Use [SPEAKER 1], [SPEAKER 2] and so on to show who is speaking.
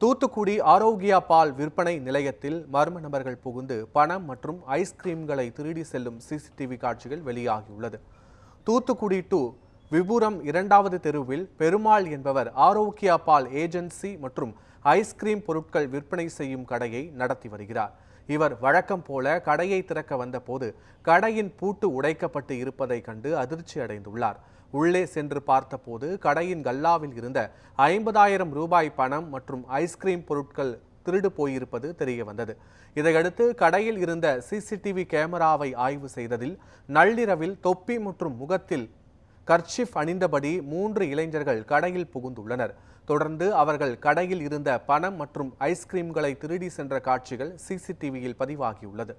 [SPEAKER 1] தூத்துக்குடி ஆரோக்கியா பால் விற்பனை நிலையத்தில் மர்ம நபர்கள் புகுந்து பணம் மற்றும் ஐஸ்கிரீம்களை திருடி செல்லும் சிசிடிவி காட்சிகள் வெளியாகியுள்ளது. தூத்துக்குடி டு விபுரம் இரண்டாவது தெருவில் பெருமாள் என்பவர் ஆரோக்கியா பால் ஏஜென்சி மற்றும் ஐஸ்கிரீம் பொருட்கள் விற்பனை செய்யும் கடையை நடத்தி வருகிறார். இவர் வழக்கம் போல கடையை திறக்க வந்தபோது கடையின் பூட்டு உடைக்கப்பட்டு இருப்பதை கண்டு அதிர்ச்சி அடைந்துள்ளார். உள்ளே சென்று பார்த்தபோது கடையின் கல்லாவில் இருந்த ஐம்பதாயிரம் ரூபாய் பணம் மற்றும் ஐஸ்கிரீம் பொருட்கள் திருடு போயிருப்பது தெரிய வந்தது. இதையடுத்து கடையில் இருந்த சிசிடிவி கேமராவை ஆய்வு செய்ததில் நள்ளிரவில் தொப்பி மற்றும் முகத்தில் கர்ச்சிஃப் அணிந்தபடி மூன்று இளைஞர்கள் கடையில் புகுந்துள்ளனர். தொடர்ந்து அவர்கள் கடையில் இருந்த பணம் மற்றும் ஐஸ்கிரீம்களை திருடி சென்ற காட்சிகள் சிசிடிவியில் பதிவாகியுள்ளது.